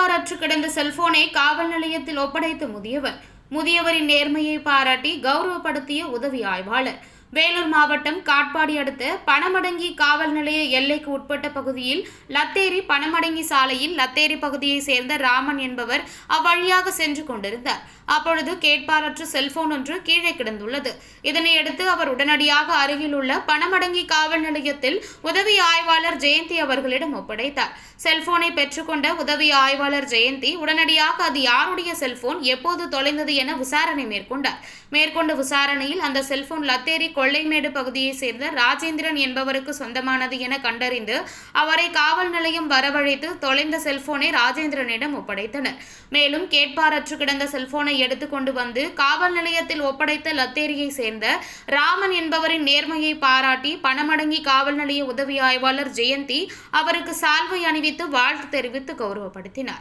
பாராற்று கிடந்த செல்போனை காவல் நிலையத்தில் ஒப்படைத்த முதியவர். முதியவரின் நேர்மையை பாராட்டி கௌரவப்படுத்திய உதவி ஆய்வாளர். வேலூர் மாவட்டம் காட்பாடி அடுத்த பணமடங்கி காவல் நிலைய எல்லைக்கு உட்பட்ட பகுதியில் லத்தேரி பணமடங்கி சாலையில் லத்தேரி பகுதியைச் சேர்ந்த ராமன் என்பவர் அவ்வழியாக சென்று கொண்டிருந்தார். அப்பொழுது கேட்பாரற்ற செல்போன் ஒன்று கீழே கிடந்துள்ளது. இதனையடுத்து அவர் உடனடியாக அருகில் உள்ள பணமடங்கி காவல் நிலையத்தில் உதவி ஆய்வாளர் ஜெயந்தி அவர்களிடம் ஒப்படைத்தார். செல்போனை பெற்றுக்கொண்ட உதவி ஆய்வாளர் ஜெயந்தி உடனடியாக அது யாருடைய செல்போன் எப்போது தொலைந்தது என விசாரணை மேற்கொண்டார். மேற்கொண்ட விசாரணையில் அந்த செல்போன் லத்தேரி கொள்ளைமேடு பகுதியைச் சேர்ந்த ராஜேந்திரன் என்பவருக்கு சொந்தமானது என கண்டறிந்து அவரை காவல் நிலையம் வரவழைத்து தொலைந்த செல்போனை ராஜேந்திரனிடம் ஒப்படைத்தனர். மேலும் கேட்பாரற்று கிடந்த செல்போனை எடுத்துக்கொண்டு வந்து காவல் நிலையத்தில் ஒப்படைத்த லத்தேரியை சேர்ந்த ராமன் என்பவரின் நேர்மையை பாராட்டி பணமடங்கி காவல் நிலைய உதவி ஆய்வாளர் ஜெயந்தி அவருக்கு சால்வை அணிவித்து வாழ்த்து தெரிவித்து கௌரவப்படுத்தினார்.